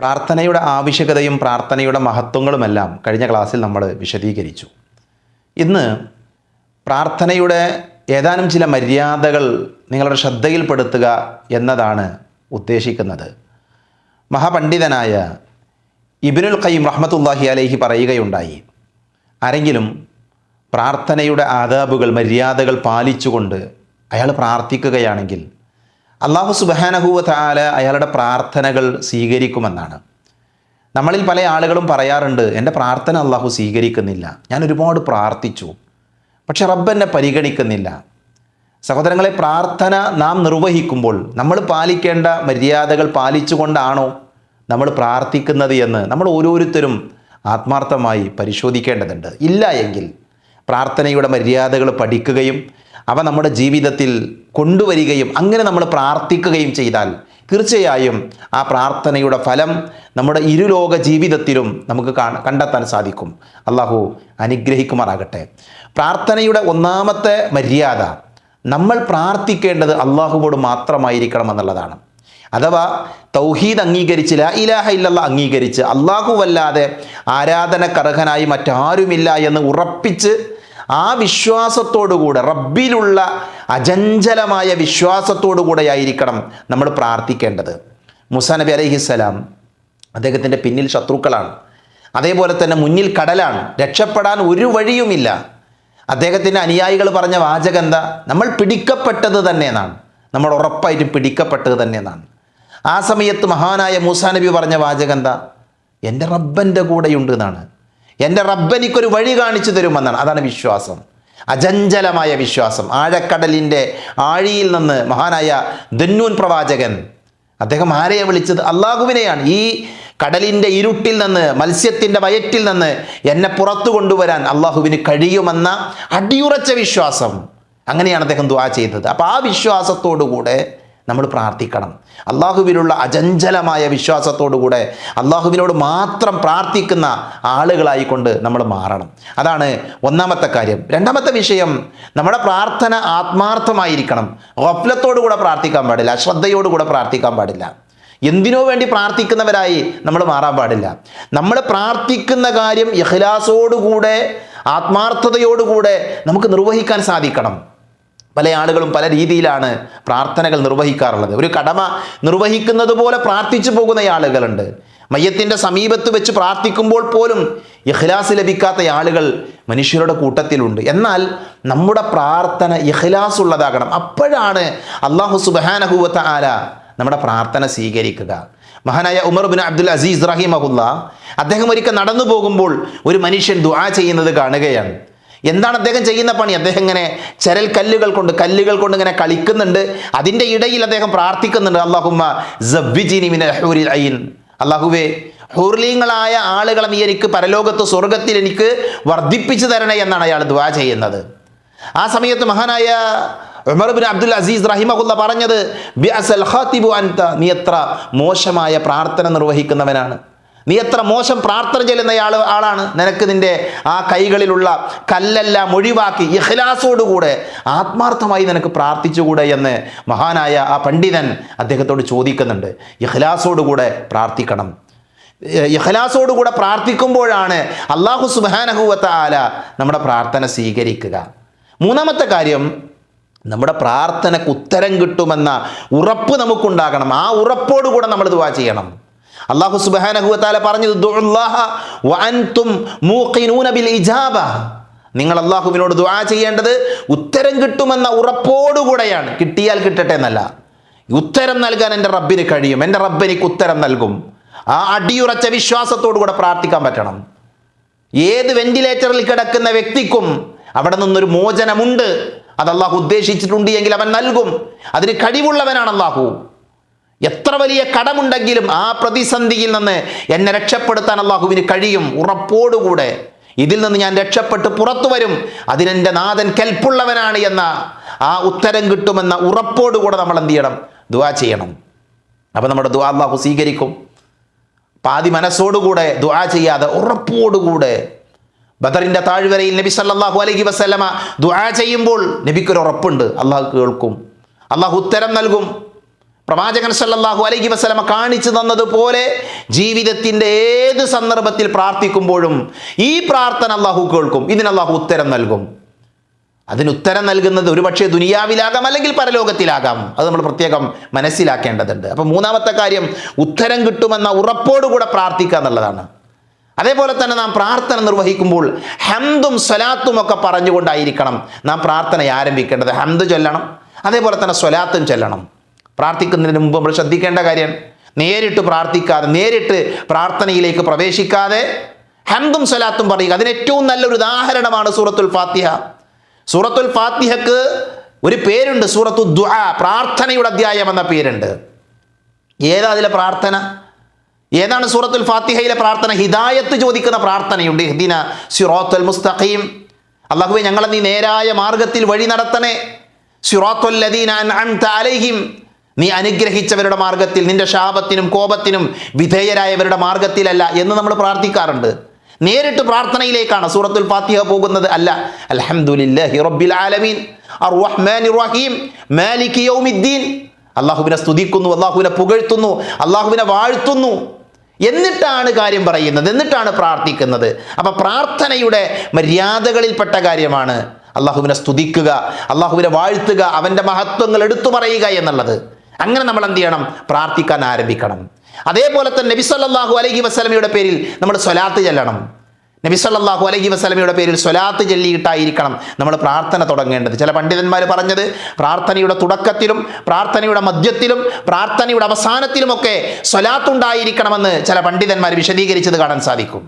പ്രാർത്ഥനയുടെ ആവശ്യകതയും പ്രാർത്ഥനയുടെ മഹത്വങ്ങളുമെല്ലാം കഴിഞ്ഞ ക്ലാസ്സിൽ നമ്മൾ വിശദീകരിച്ചു. ഇന്ന് പ്രാർത്ഥനയുടെ ഏതാനും ചില മര്യാദകൾ നിങ്ങളുടെ ശ്രദ്ധയിൽപ്പെടുത്തുക എന്നതാണ് ഉദ്ദേശിക്കുന്നത്. മഹാപണ്ഡിതനായ ഇബിനുൽ ഖയ്യം റഹ്മത്തുല്ലാഹി അലൈഹി പറയുകയുണ്ടായി ആരെങ്കിലും പ്രാർത്ഥനയുടെ ആദാബുകൾ മര്യാദകൾ പാലിച്ചുകൊണ്ട് അയാൾ പ്രാർത്ഥിക്കുകയാണെങ്കിൽ അള്ളാഹു സുബാനഹുവ താല അയാളുടെ പ്രാർത്ഥനകൾ സ്വീകരിക്കുമെന്നാണ്. നമ്മളിൽ പല ആളുകളും പറയാറുണ്ട് എന്റെ പ്രാർത്ഥന അള്ളാഹു സ്വീകരിക്കുന്നില്ല. ഞാൻ ഒരുപാട് പ്രാർത്ഥിച്ചു. പക്ഷെ റബ്ബ് എന്നെ പരിഗണിക്കുന്നില്ല. സഹോദരങ്ങളെ പ്രാർത്ഥന നാം നിർവഹിക്കുമ്പോൾ നമ്മൾ പാലിക്കേണ്ട മര്യാദകൾ പാലിച്ചുകൊണ്ടാണോ നമ്മൾ പ്രാർത്ഥിക്കുന്നത് എന്ന് നമ്മൾ ഓരോരുത്തരും ആത്മാർത്ഥമായി പരിശോധിക്കേണ്ടതുണ്ട്. ഇല്ല എങ്കിൽ പ്രാർത്ഥനയുടെ മര്യാദകൾ പഠിക്കുകയും അവ നമ്മുടെ ജീവിതത്തിൽ കൊണ്ടുവരികയും അങ്ങനെ നമ്മൾ പ്രാർത്ഥിക്കുകയും ചെയ്താൽ തീർച്ചയായും ആ പ്രാർത്ഥനയുടെ ഫലം നമ്മുടെ ഇരുലോക ജീവിതത്തിലും നമുക്ക് കാണ കണ്ടെത്താൻ സാധിക്കും. അള്ളാഹു അനുഗ്രഹിക്കുമാറാകട്ടെ. പ്രാർത്ഥനയുടെ ഒന്നാമത്തെ മര്യാദ നമ്മൾ പ്രാർത്ഥിക്കേണ്ടത് അള്ളാഹുവോട് മാത്രമായിരിക്കണം എന്നുള്ളതാണ്. അഥവാ തൗഹീദ് അംഗീകരിച്ച് ലാ ഇലാഹ ഇല്ലല്ല അംഗീകരിച്ച് അള്ളാഹുവല്ലാതെ ആരാധനക്കർഹനായി മറ്റാരുമില്ല എന്ന് ഉറപ്പിച്ച് ആ വിശ്വാസത്തോടുകൂടെ റബ്ബിലുള്ള അജഞ്ചലമായ വിശ്വാസത്തോടു ആയിരിക്കണം നമ്മൾ പ്രാർത്ഥിക്കേണ്ടത്. മുസാ നബി അലൈഹിസ്സലാം അദ്ദേഹത്തിന്റെ പിന്നിൽ ശത്രുക്കളാണ്. അതേപോലെ തന്നെ മുന്നിൽ കടലാണ്. രക്ഷപ്പെടാൻ ഒരു വഴിയുമില്ല. അദ്ദേഹത്തിന്റെ അനുയായികൾ പറഞ്ഞ വാചകം എന്താ നമ്മൾ പിടിക്കപ്പെട്ടത് തന്നെ എന്നാണ് നമ്മൾ ഉറപ്പായിട്ടും പിടിക്കപ്പെട്ടത് തന്നെ എന്നാണ് ആ സമയത്ത് മഹാനായ മൂസാ നബി പറഞ്ഞ വാചകം എന്താ എന്റെ റബ്ബന്റെ കൂടെയുണ്ട് എന്നാണ്. എന്റെ റബ്ബനിക്കൊരു വഴി കാണിച്ചു തരുമെന്നാണ്. അതാണ് വിശ്വാസം. അജഞ്ചലമായ വിശ്വാസം. ആഴക്കടലിന്റെ ആഴിയിൽ നിന്ന് മഹാനായ ദന്നൂൻ പ്രവാചകൻ അദ്ദേഹം ആരെയാണ് വിളിച്ചത്? അള്ളാഹുവിനെയാണ് ഈ കടലിന്റെ ഇരുട്ടിൽ നിന്ന് മത്സ്യത്തിന്റെ വയറ്റിൽ നിന്ന് എന്നെ പുറത്തു കൊണ്ടുവരാൻ അള്ളാഹുവിന് കഴിയുമെന്ന അടിയുറച്ച വിശ്വാസം. അങ്ങനെയാണ് അദ്ദേഹം ദുവാ ചെയ്തത്. അപ്പോൾ ആ വിശ്വാസത്തോടുകൂടെ നമ്മൾ പ്രാർത്ഥിക്കണം. അള്ളാഹുവിലുള്ള അജഞ്ചലമായ വിശ്വാസത്തോടുകൂടെ അള്ളാഹുവിനോട് മാത്രം പ്രാർത്ഥിക്കുന്ന ആളുകളായിക്കൊണ്ട് നമ്മൾ മാറണം. അതാണ് ഒന്നാമത്തെ കാര്യം. രണ്ടാമത്തെ വിഷയം നമ്മുടെ പ്രാർത്ഥന ആത്മാർത്ഥമായിരിക്കണം. ഗഫലത്തോടുകൂടെ പ്രാർത്ഥിക്കാൻ പാടില്ല അശ്രദ്ധയോടുകൂടെ പ്രാർത്ഥിക്കാൻ പാടില്ല. എന്തിനോ വേണ്ടി പ്രാർത്ഥിക്കുന്നവരായി നമ്മൾ മാറാൻ പാടില്ല. നമ്മൾ പ്രാർത്ഥിക്കുന്ന കാര്യം ഇഹ്ലാസോടുകൂടെ ആത്മാർത്ഥതയോടുകൂടെ നമുക്ക് നിർവഹിക്കാൻ സാധിക്കണം. പല ആളുകളും പല രീതിയിലാണ് പ്രാർത്ഥനകൾ നിർവഹിക്കാറുള്ളത്. ഒരു കടമ നിർവഹിക്കുന്നത് പോലെ പ്രാർത്ഥിച്ചു പോകുന്ന ആളുകളുണ്ട്. മയ്യത്തിന്റെ സമീപത്ത് വെച്ച് പ്രാർത്ഥിക്കുമ്പോൾ പോലും ഇഖ്ലാസ് ലഭിക്കാത്ത ആളുകൾ മനുഷ്യരുടെ കൂട്ടത്തിലുണ്ട്. എന്നാൽ നമ്മുടെ പ്രാർത്ഥന ഇഖ്ലാസ് ഉള്ളതാകണം. അപ്പോഴാണ് അള്ളാഹു സുബാനഹുവത്ത ആല നമ്മുടെ പ്രാർത്ഥന സ്വീകരിക്കുക. മഹാനായ ഉമർ ബിൻ അബ്ദുൽ അസീസ് റഹിമഹുല്ല അദ്ദേഹം ഒരിക്കൽ നടന്നു പോകുമ്പോൾ ഒരു മനുഷ്യൻ ദുആ ചെയ്യുന്നത് കാണുകയാണ്. എന്താണ് അദ്ദേഹം ചെയ്യുന്ന പണി? അദ്ദേഹം ഇങ്ങനെ ചരൽ കല്ലുകൾ കൊണ്ട് കല്ലുകൾ കൊണ്ട് ഇങ്ങനെ കളിക്കുന്നുണ്ട്. അതിന്റെ ഇടയിൽ അദ്ദേഹം പ്രാർത്ഥിക്കുന്നുണ്ട്. അള്ളാഹുമ്മ അയിൻ. അള്ളാഹുവേ ഹൂർലീങ്ങളായ ആളുകളെ നീ എനിക്ക് പരലോകത്ത് സ്വർഗത്തിൽ എനിക്ക് വർദ്ധിപ്പിച്ചു തരണേ എന്നാണ് അയാൾ ദ്വാ ചെയ്യുന്നത്. ആ സമയത്ത് മഹാനായ ഉമർബിൻ അബ്ദുൽ അസീസ് റഹിമഹുല്ല പറഞ്ഞത് അൻത. നീ എത്ര മോശമായ പ്രാർത്ഥന നിർവഹിക്കുന്നവനാണ്. നീ എത്ര മോശം പ്രാർത്ഥന ചെല്ലുന്ന ആൾ ആളാണ്? നിനക്ക് നിന്റെ ആ കൈകളിലുള്ള കല്ലെല്ലാം ഒഴിവാക്കി ഇഹ്ലാസോടുകൂടെ ആത്മാർത്ഥമായി നിനക്ക് പ്രാർത്ഥിച്ചുകൂടെ എന്ന് മഹാനായ ആ പണ്ഡിതൻ അദ്ദേഹത്തോട് ചോദിക്കുന്നുണ്ട്. ഇഹ്ലാസോടുകൂടെ പ്രാർത്ഥിക്കണം. ഇഹ്ലാസോടുകൂടെ പ്രാർത്ഥിക്കുമ്പോഴാണ് അള്ളാഹു സുബാനഹുവത്ത ആല നമ്മുടെ പ്രാർത്ഥന സ്വീകരിക്കുക. മൂന്നാമത്തെ കാര്യം നമ്മുടെ പ്രാർത്ഥനക്ക് ഉത്തരം കിട്ടുമെന്ന ഉറപ്പ് നമുക്കുണ്ടാകണം. ആ ഉറപ്പോടുകൂടെ നമ്മൾ ദുവാ ചെയ്യണം. അള്ളാഹു സുബാനഹുവത്താല പറഞ്ഞത് ഇജാബ. നിങ്ങൾ അള്ളാഹുവിനോട് ദുആ ചെയ്യേണ്ടത് ഉത്തരം കിട്ടുമെന്ന ഉറപ്പോടുകൂടെയാണ്. കിട്ടിയാൽ കിട്ടട്ടെ എന്നല്ല. ഉത്തരം നൽകാൻ എന്റെ റബ്ബിന് കഴിയും. എന്റെ റബ്ബ് എനിക്ക് ഉത്തരം നൽകും. ആ അടിയുറച്ച വിശ്വാസത്തോടുകൂടെ പ്രാർത്ഥിക്കാൻ പറ്റണം. ഏത് വെന്റിലേറ്ററിൽ കിടക്കുന്ന വ്യക്തിക്കും അവിടെ നിന്നൊരു മോചനമുണ്ട്. അത് അള്ളാഹു ഉദ്ദേശിച്ചിട്ടുണ്ട് എങ്കിൽ അവൻ നൽകും. അതിന് കഴിവുള്ളവനാണ് അള്ളാഹു എത്ര വലിയ കടമുണ്ടെങ്കിലും ആ പ്രതിസന്ധിയിൽ നിന്ന് എന്നെ രക്ഷപ്പെടുത്താൻ അള്ളാഹുവിന് കഴിയും ഉറപ്പോടുകൂടെ. ഇതിൽ നിന്ന് ഞാൻ രക്ഷപ്പെട്ട് പുറത്തു വരും. അതിനെന്റെ നാഥൻ കെൽപ്പുള്ളവനാണ് എന്ന ആ ഉത്തരം കിട്ടുമെന്ന ഉറപ്പോടുകൂടെ നമ്മൾ എന്ത് ചെയ്യണം? ദുവാ ചെയ്യണം. അപ്പം നമ്മുടെ ദുവാ അള്ളാഹു സ്വീകരിക്കും. പാതി മനസ്സോടുകൂടെ ദുവാ ചെയ്യാതെ ഉറപ്പോടുകൂടെ. ബദറിന്റെ താഴ്വരയിൽ നബി സല്ലാഹു അലൈഹി വസ്ലമ ദുആ ചെയ്യുമ്പോൾ നബിക്കൊരു ഉറപ്പുണ്ട്. അള്ളാഹു കേൾക്കും. അള്ളാഹു ഉത്തരം നൽകും. പ്രവാചകൻ സല്ലാഹു അലൈഹി വസ്ലമ കാണിച്ചു തന്നതുപോലെ ജീവിതത്തിന്റെ ഏത് സന്ദർഭത്തിൽ പ്രാർത്ഥിക്കുമ്പോഴും ഈ പ്രാർത്ഥന അള്ളാഹു കേൾക്കും. ഇതിന് അള്ളാഹു ഉത്തരം നൽകും. അതിന് ഉത്തരം നൽകുന്നത് ഒരുപക്ഷെ ദുനിയാവിലാകാം അല്ലെങ്കിൽ പരലോകത്തിലാകാം. അത് നമ്മൾ പ്രത്യേകം മനസ്സിലാക്കേണ്ടതുണ്ട്. അപ്പം മൂന്നാമത്തെ കാര്യം ഉത്തരം കിട്ടുമെന്ന ഉറപ്പോടുകൂടെ പ്രാർത്ഥിക്കുക എന്നുള്ളതാണ്. അതേപോലെ തന്നെ നാം പ്രാർത്ഥന നിർവഹിക്കുമ്പോൾ ഹംദും സ്വലാത്തും ഒക്കെ പറഞ്ഞുകൊണ്ടായിരിക്കണം നാം പ്രാർത്ഥന ആരംഭിക്കേണ്ടത്. ഹംദ് ചൊല്ലണം. അതേപോലെ തന്നെ സ്വലാത്തും ചൊല്ലണം. പ്രാർത്ഥിക്കുന്നതിന് മുമ്പ് നമ്മൾ ശ്രദ്ധിക്കേണ്ട കാര്യം നേരിട്ട് പ്രാർത്ഥിക്കാതെ നേരിട്ട് പ്രാർത്ഥനയിലേക്ക് പ്രവേശിക്കാതെ ഹംദും സലാത്തും പറയുക. അതിന് ഏറ്റവും നല്ലൊരു ഉദാഹരണമാണ് സൂറത്തുൽ ഫാത്തിഹ. സൂറത്തുൽ ഫാത്തിഹക്ക് ഒരു പേരുണ്ട് സൂറത്തു ദുആ പ്രാർത്ഥനയുടെ അധ്യായം എന്ന പേരുണ്ട്. ഏതാ അതിലെ പ്രാർത്ഥന? ഏതാണ് സൂറത്തുൽ ഫാത്തിഹയിലെ പ്രാർത്ഥന? ഹിദായത്ത് ചോദിക്കുന്ന പ്രാർത്ഥനയുണ്ട്. ഹിദിന സിറോത്തുൽ മുസ്തഖീം. അള്ളാഹുവെ ഞങ്ങളെ നീ നേരായ മാർഗത്തിൽ വഴി നടത്തണേ. സിറോത്തുൽ ലദീന അൻഅംത അലൈഹിം. നീ അനുഗ്രഹിച്ചവരുടെ മാർഗത്തിൽ നിന്റെ ശാപത്തിനും കോപത്തിനും വിധേയരായവരുടെ മാർഗത്തിലല്ല എന്ന് നമ്മൾ പ്രാർത്ഥിക്കാറുണ്ട്. നേരിട്ട് പ്രാർത്ഥനയിലേക്കാണ് സൂറത്തുൽ ഫാത്തിഹ പോകുന്നത് അല്ല. അൽഹംദുലില്ലാഹി റബ്ബിൽ ആലമീൻ. റഹീം യൗമിദ്ദീൻ. അള്ളാഹുവിനെ സ്തുതിക്കുന്നു അള്ളാഹുവിനെ പുകഴ്ത്തുന്നു അള്ളാഹുവിനെ വാഴ്ത്തുന്നു. എന്നിട്ടാണ് കാര്യം പറയുന്നത് എന്നിട്ടാണ് പ്രാർത്ഥിക്കുന്നത്. അപ്പം പ്രാർത്ഥനയുടെ മര്യാദകളിൽപ്പെട്ട കാര്യമാണ് അള്ളാഹുവിനെ സ്തുതിക്കുക അള്ളാഹുവിനെ വാഴ്ത്തുക അവന്റെ മഹത്വങ്ങൾ എടുത്തു പറയുക എന്നുള്ളത്. അങ്ങനെ നമ്മൾ എന്ത് ചെയ്യണം? പ്രാർത്ഥിക്കാൻ ആരംഭിക്കണം. അതേപോലെ തന്നെ നബി സല്ലല്ലാഹു അലൈഹി വസല്ലമയുടെ പേരിൽ നമ്മൾ സ്വലാത്ത് ചെല്ലണം. നബി സല്ലല്ലാഹു അലൈഹി വസല്ലമയുടെ പേരിൽ സ്വലാത്ത് ചൊല്ലിയിട്ടായിരിക്കണം നമ്മൾ പ്രാർത്ഥന തുടങ്ങേണ്ടത്. ചില പണ്ഡിതന്മാർ പറഞ്ഞത് പ്രാർത്ഥനയുടെ തുടക്കത്തിലും പ്രാർത്ഥനയുടെ മധ്യത്തിലും പ്രാർത്ഥനയുടെ അവസാനത്തിലുമൊക്കെ സ്വലാത്തുണ്ടായിരിക്കണമെന്ന് ചില പണ്ഡിതന്മാർ വിശദീകരിച്ചത് കാണാൻ സാധിക്കും.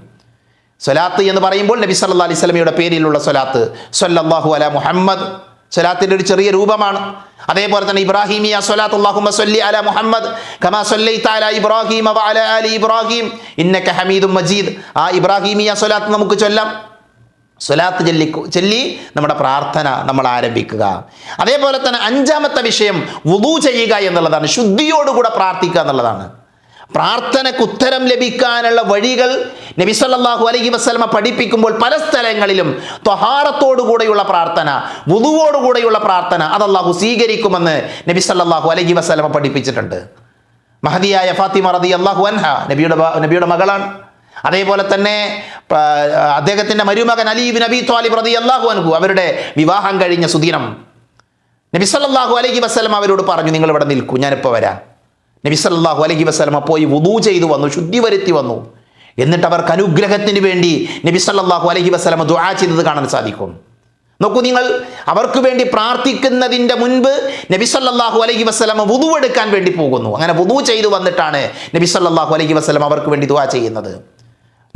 സ്വലാത്ത് എന്ന് പറയുമ്പോൾ നബി സല്ലാ അലൈഹി വസല്ലമയുടെ പേരിലുള്ള സ്വലാത്ത്. സല്ലല്ലാഹു അല മുഹമ്മദ് സ്വലാത്തിന്റെ ഒരു ചെറിയ രൂപമാണ്. അതേപോലെ തന്നെ ഇബ്രാഹിമിയ സ്വലാത്ത് അല മുഹമ്മദ് കമാ ഇബ്രാഹിം ഇബ്രാഹിം ഇന്നക ഹമീദും മജീദ്. ആ ഇബ്രാഹിമിയ സ്വലാത്ത് നമുക്ക് ചൊല്ലാം. സ്വലാത്ത് ചൊല്ലി ചൊല്ലി നമ്മുടെ പ്രാർത്ഥന നമ്മൾ ആരംഭിക്കുക. അതേപോലെ തന്നെ അഞ്ചാമത്തെ വിഷയം വുദു ചെയ്യുക എന്നുള്ളതാണ്. ശുദ്ധിയോടുകൂടെ പ്രാർത്ഥിക്കുക എന്നുള്ളതാണ്. പ്രാർത്ഥനയ്ക്ക് ഉത്തരം ലഭിക്കാനുള്ള വഴികൾ നബി സല്ലല്ലാഹു അലൈഹി വസല്ലമ പഠിപ്പിക്കുമ്പോൾ പല സ്ഥലങ്ങളിലും ത്വഹാറത്തോടുകൂടെയുള്ള പ്രാർത്ഥന വുതുവോടുകൂടെയുള്ള പ്രാർത്ഥന അത് അള്ളാഹു സ്വീകരിക്കുമെന്ന് നബി സല്ലല്ലാഹു അലൈഹി വസല്ലമ പഠിപ്പിച്ചിട്ടുണ്ട്. മഹദിയായ ഫാത്തിമ റതി അള്ളാഹു അൻഹ നബിയുടെ നബിയുടെ മകളാണ്. അതേപോലെ തന്നെ അദ്ദേഹത്തിന്റെ മരുമകൻ അലീബ് നബി ത്വാലിബ് റതി അള്ളാഹു അൻഹു അവരുടെ വിവാഹം കഴിഞ്ഞ സുദിനം നബി സല്ലല്ലാഹു അലൈഹി വസ്ലം അവരോട് പറഞ്ഞു നിങ്ങൾ ഇവിടെ നിൽക്കൂ ഞാനിപ്പോൾ വരാം. നബി സല്ലല്ലാഹു അലൈഹി വസല്ലമ പോയി വുദൂ ചെയ്തു വന്നു ശുദ്ധി വരുത്തി വന്നു. എന്നിട്ട് അവർക്ക് അനുഗ്രഹത്തിന് വേണ്ടി നബി അലഹി വസ്ലമ ദുആ ചെയ്തത് കാണാൻ സാധിക്കും. നോക്കൂ നിങ്ങൾ അവർക്ക് വേണ്ടി പ്രാർത്ഥിക്കുന്നതിന്റെ മുൻപ് നബി സല്ലല്ലാഹു അലൈഹി വസ്ലമ വുദു എടുക്കാൻ വേണ്ടി പോകുന്നു. അങ്ങനെ വുദു ചെയ്തു വന്നിട്ടാണ് നബി സല്ലല്ലാഹു അലൈഹി വസല്ലം അവർക്ക് വേണ്ടി ദുആ ചെയ്യുന്നത്.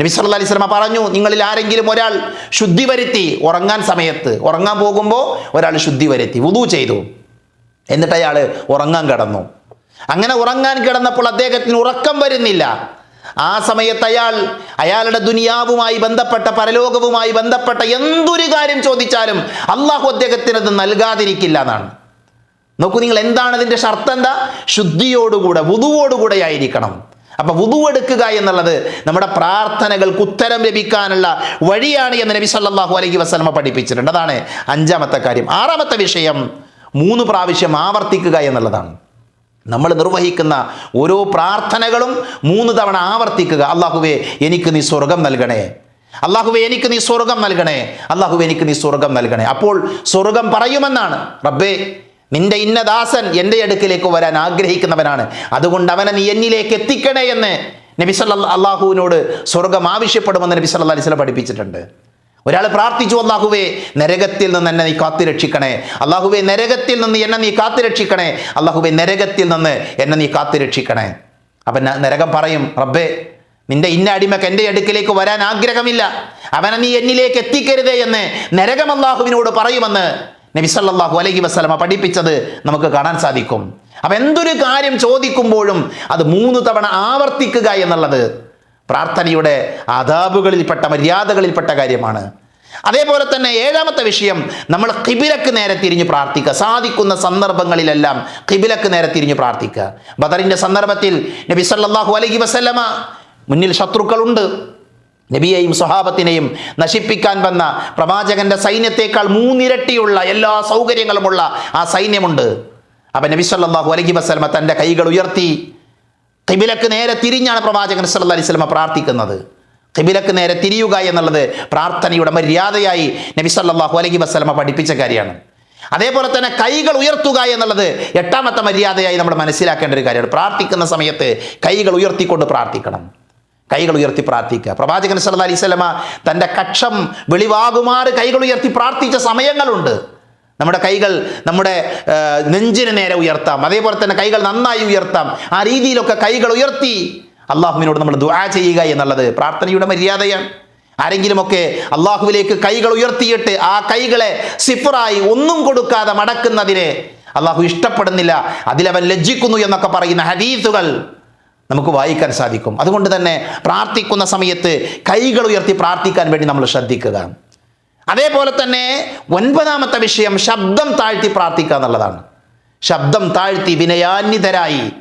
നബി സല്ലാ അലൈഹി സ്വലമ പറഞ്ഞു നിങ്ങളിൽ ആരെങ്കിലും ഒരാൾ ശുദ്ധി വരുത്തി ഉറങ്ങാൻ സമയത്ത് ഉറങ്ങാൻ പോകുമ്പോൾ ഒരാൾ ശുദ്ധി വരുത്തി വുദു ചെയ്തു. എന്നിട്ട് അയാൾ ഉറങ്ങാൻ കിടന്നു. അങ്ങനെ ഉറങ്ങാൻ കിടന്നപ്പോൾ അദ്ദേഹത്തിന് ഉറക്കം വരുന്നില്ല. ആ സമയത്ത് അയാൾ അയാളുടെ ദുനിയാവുമായി ബന്ധപ്പെട്ട പരലോകവുമായി ബന്ധപ്പെട്ട എന്തൊരു കാര്യം ചോദിച്ചാലും അള്ളാഹു അദ്ദേഹത്തിന് അത് നൽകാതിരിക്കില്ല എന്നാണ്. നോക്കൂ നിങ്ങൾ എന്താണ് ഇതിന്റെ ഷർത്ത് എന്താ? ശുദ്ധിയോടുകൂടെ വുതുവോടുകൂടെ ആയിരിക്കണം. അപ്പൊ വുതു എടുക്കുക എന്നുള്ളത് നമ്മുടെ പ്രാർത്ഥനകൾക്ക് ഉത്തരം ലഭിക്കാനുള്ള വഴിയാണ് എന്ന് നബി സല്ലാഹു അലൈഹി വസ്ലമ പഠിപ്പിച്ചിട്ടുണ്ട്. അതാണ് അഞ്ചാമത്തെ കാര്യം. ആറാമത്തെ വിഷയം മൂന്ന് പ്രാവശ്യം ആവർത്തിക്കുക എന്നുള്ളതാണ്. നമ്മൾ നിർവഹിക്കുന്ന ഓരോ പ്രാർത്ഥനകളും മൂന്ന് തവണ ആവർത്തിക്കുക. അള്ളാഹുവേ എനിക്ക് നീ സ്വർഗം നൽകണേ. അള്ളാഹുവെ എനിക്ക് നീ സ്വർഗം നൽകണേ. അള്ളാഹുവെ എനിക്ക് നീ സ്വർഗം നൽകണേ. അപ്പോൾ സ്വർഗം പറയുമെന്നാണ്. റബ്ബേ നിന്റെ ഇന്നദാസൻ എന്റെ അടുക്കിലേക്ക് വരാൻ ആഗ്രഹിക്കുന്നവനാണ്. അതുകൊണ്ട് അവനെ നീ എന്നിലേക്ക് എത്തിക്കണേ എന്ന് നബി അള്ളാഹുവിനോട് സ്വർഗം ആവശ്യപ്പെടുമെന്ന് നബി സല്ലാ അലിസ്ലം പഠിപ്പിച്ചിട്ടുണ്ട്. ഒരാൾ പ്രാർത്ഥിച്ചു അള്ളാഹുവേ നരകത്തിൽ നിന്ന് എന്നെ നീ കാത്തുരക്ഷിക്കണേ അള്ളാഹുവേ നരകത്തിൽ നിന്ന് എന്നെ നീ കാത്തുരക്ഷിക്കണേ അള്ളാഹുവേ നരകത്തിൽ നിന്ന് എന്നെ നീ കാത്തുരക്ഷിക്കണേ ന- നരകം പറയും റബ്ബേ നിന്റെ ഇന്ന അടിമക്ക് എന്റെ അടുക്കിലേക്ക് വരാൻ ആഗ്രഹമില്ല. അവനെ നീ എന്നിലേക്ക് എത്തിക്കരുതേ എന്ന് നരകം അള്ളാഹുവിനോട് പറയുമെന്ന് നബി സല്ലല്ലാഹു അലൈഹി വസല്ലമ പഠിപ്പിച്ചത് നമുക്ക് കാണാൻ സാധിക്കും. അപ്പം എന്തൊരു കാര്യം ചോദിക്കുമ്പോഴും അത് മൂന്ന് തവണ ആവർത്തിക്കുക എന്നുള്ളത് പ്രാർത്ഥനയുടെ ആദാബുകളിൽപ്പെട്ട മര്യാദകളിൽപ്പെട്ട കാര്യമാണ്. അതേപോലെ തന്നെ ഏഴാമത്തെ വിഷയം നമ്മൾ കിബിലക്ക് നേരെ തിരിഞ്ഞ് പ്രാർത്ഥിക്കുക. സാധിക്കുന്ന സന്ദർഭങ്ങളിലെല്ലാം കിബിലക്ക് നേരെ തിരിഞ്ഞ് പ്രാർത്ഥിക്കുക. ബദറിന്റെ സന്ദർഭത്തിൽ നബി സല്ലല്ലാഹു അലൈഹി വസല്ലമ മുന്നിൽ ശത്രുക്കളുണ്ട്. നബിയെയും സ്വഹാബത്തിനെയും നശിപ്പിക്കാൻ വന്ന പ്രവാചകന്റെ സൈന്യത്തെക്കാൾ മൂന്നിരട്ടിയുള്ള എല്ലാ സൗകര്യങ്ങളുമുള്ള ആ സൈന്യമുണ്ട്. അപ്പം നബി സല്ലല്ലാഹു അലൈഹി വസല്ലമ തന്റെ കൈകൾ ഉയർത്തി കിബിലക്ക് നേരെ തിരിഞ്ഞാണ് പ്രവാചകൻ സല്ല അലൈഹി സ്വലമ പ്രാർത്ഥിക്കുന്നത്. കിബിലക്ക് നേരെ തിരിയുക എന്നുള്ളത് പ്രാർത്ഥനയുടെ മര്യാദയായി നബി സല്ലാഹു അലൈഹി വസ്ലമ പഠിപ്പിച്ച കാര്യമാണ്. അതേപോലെ തന്നെ കൈകൾ ഉയർത്തുക എന്നുള്ളത് എട്ടാമത്തെ മര്യാദയായി നമ്മൾ മനസ്സിലാക്കേണ്ട ഒരു കാര്യമാണ്. പ്രാർത്ഥിക്കുന്ന സമയത്ത് കൈകൾ ഉയർത്തിക്കൊണ്ട് പ്രാർത്ഥിക്കണം. കൈകൾ ഉയർത്തി പ്രാർത്ഥിക്കുക. പ്രവാചകൻ സല്ലല്ലാഹു അലൈഹി സ്വലമ തന്റെ കക്ഷം വെളിവാകുമാറ് കൈകൾ ഉയർത്തി പ്രാർത്ഥിച്ച സമയങ്ങളുണ്ട്. നമ്മുടെ കൈകൾ നമ്മുടെ നെഞ്ചിന് നേരെ ഉയർത്താം. അതേപോലെ തന്നെ കൈകൾ നന്നായി ഉയർത്താം. ആ രീതിയിലൊക്കെ കൈകൾ ഉയർത്തി അള്ളാഹുവിനോട് നമ്മൾ ദുആ ചെയ്യുക എന്നുള്ളത് പ്രാർത്ഥനയുടെ മര്യാദയാണ്. ആരെങ്കിലുമൊക്കെ അള്ളാഹുവിലേക്ക് കൈകൾ ഉയർത്തിയിട്ട് ആ കൈകളെ സിഫറായി ഒന്നും കൊടുക്കാതെ മടക്കുന്നതിനെ അള്ളാഹു ഇഷ്ടപ്പെടുന്നില്ല. അതിലവൻ ലജ്ജിക്കുന്നു എന്നൊക്കെ പറയുന്ന ഹദീസുകൾ നമുക്ക് വായിക്കാൻ സാധിക്കും. അതുകൊണ്ട് തന്നെ പ്രാർത്ഥിക്കുന്ന സമയത്ത് കൈകൾ ഉയർത്തി പ്രാർത്ഥിക്കാൻ വേണ്ടി നമ്മൾ ശ്രദ്ധിക്കുക. അതേപോലെ തന്നെ ഒൻപതാമത്തെ വിഷയം ശബ്ദം താഴ്ത്തി പ്രാർത്ഥിക്കുക എന്നുള്ളതാണ്. ശബ്ദം താഴ്ത്തി വിനയാന്വിതരായി.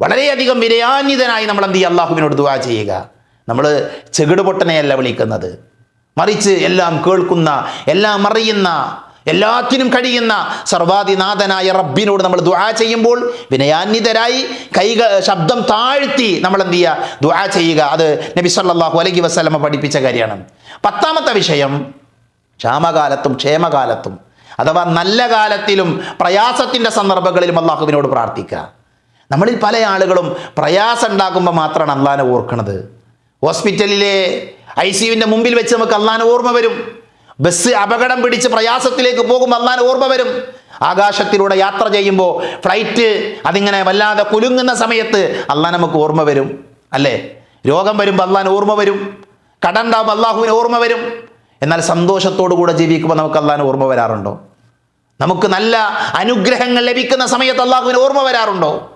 വളരെയധികം വിനയാന്വിതനായി നമ്മൾ എന്ത് ചെയ്യുക? അള്ളാഹുവിനോട് ദുവാ ചെയ്യുക. നമ്മൾ ചെകിട് പൊട്ടനെയല്ല വിളിക്കുന്നത്. മറിച്ച് എല്ലാം കേൾക്കുന്ന എല്ലാം അറിയുന്ന എല്ലാത്തിനും കഴിയുന്ന സർവാധിനാഥനായ റബ്ബിനോട് നമ്മൾ ദുആ ചെയ്യുമ്പോൾ വിനയാന്വിതരായി കൈകൾ ശബ്ദം താഴ്ത്തി നമ്മൾ എന്ത് ചെയ്യുക? ദുആ ചെയ്യുക. അത് നബി സല്ലല്ലാഹു അലൈഹി വസല്ലമ പഠിപ്പിച്ച കാര്യമാണ്. പത്താമത്തെ വിഷയം ക്ഷാമകാലത്തും ക്ഷേമകാലത്തും അഥവാ നല്ല കാലത്തിലും പ്രയാസത്തിന്റെ സന്ദർഭങ്ങളിലും അള്ളാഹുവിനോട് പ്രാർത്ഥിക്കുക. നമ്മളിൽ പല ആളുകളും പ്രയാസം ഉണ്ടാകുമ്പോൾ മാത്രമാണ് അള്ളാഹനെ ഓർക്കുന്നത് ഹോസ്പിറ്റലിലെ ഐ സിയുവിന്റെ മുമ്പിൽ വെച്ച് നമുക്ക് അള്ളാഹിനെ ഓർമ്മ വരും. ബസ് അപകടം പിടിച്ച് പ്രയാസത്തിലേക്ക് പോകുമ്പോൾ അള്ളാഹിനെ ഓർമ്മ വരും. ആകാശത്തിലൂടെ യാത്ര ചെയ്യുമ്പോൾ ഫ്ലൈറ്റ് അതിങ്ങനെ വല്ലാതെ കുലുങ്ങുന്ന സമയത്ത് അള്ളാഹ നമുക്ക് ഓർമ്മ വരും. അല്ലേ? രോഗം വരുമ്പോൾ അള്ളാഹിന് ഓർമ്മ വരും. കടണ്ടാവുമ്പോൾ അള്ളാഹുവിന് ഓർമ്മ വരും. എന്നാൽ സന്തോഷത്തോടു കൂടെ ജീവിക്കുമ്പോൾ നമുക്ക് അള്ളാഹിന് ഓർമ്മ വരാറുണ്ടോ? നമുക്ക് നല്ല അനുഗ്രഹങ്ങൾ ലഭിക്കുന്ന സമയത്ത് അള്ളാഹുവിന് ഓർമ്മ വരാറുണ്ടോ?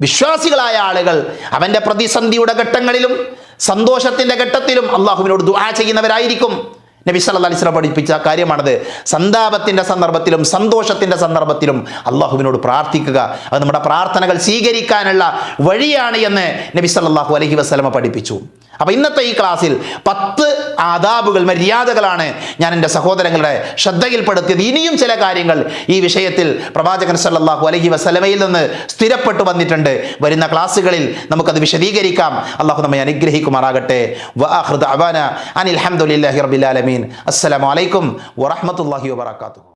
വിശ്വാസികളായ ആളുകൾ അവന്റെ പ്രതിസന്ധിയുടെ ഘട്ടങ്ങളിലും സന്തോഷത്തിന്റെ ഘട്ടത്തിലും അള്ളാഹുവിനോട് ദുആ ചെയ്യുന്നവരായിരിക്കും. നബി സല്ലല്ലാഹു അലൈഹി വസല്ലം പഠിപ്പിച്ച കാര്യമാണത്. സന്താപത്തിന്റെ സന്ദർഭത്തിലും സന്തോഷത്തിന്റെ സന്ദർഭത്തിലും അള്ളാഹുവിനോട് പ്രാർത്ഥിക്കുക. അത് നമ്മുടെ പ്രാർത്ഥനകൾ സ്വീകരിക്കാനുള്ള വഴിയാണ് എന്ന് നബി സല്ലല്ലാഹു അലൈഹി വസ്ലമ പഠിപ്പിച്ചു. അപ്പോൾ ഇന്നത്തെ ഈ ക്ലാസ്സിൽ പത്ത് ആദാബുകൾ മര്യാദകളാണ് ഞാൻ എന്റെ സഹോദരങ്ങളുടെ ശ്രദ്ധയിൽപ്പെടുത്തിയത്. ഇനിയും ചില കാര്യങ്ങൾ ഈ വിഷയത്തിൽ പ്രവാചകൻ സല്ലാഹു അലഹി വസല്ലമയിൽ നിന്ന് സ്ഥിരപ്പെട്ടു വന്നിട്ടുണ്ട്. വരുന്ന ക്ലാസ്സുകളിൽ നമുക്കത് വിശദീകരിക്കാം. അള്ളാഹു നമ്മെ അനുഗ്രഹിക്കുമാറാകട്ടെ. അനിൽ ഹംദുലില്ലാഹി റബ്ബിൽ ആലമീൻ. അസ്സലാമു അലൈക്കും വറഹ്മത്തുള്ളാഹി വബറകാതുഹു.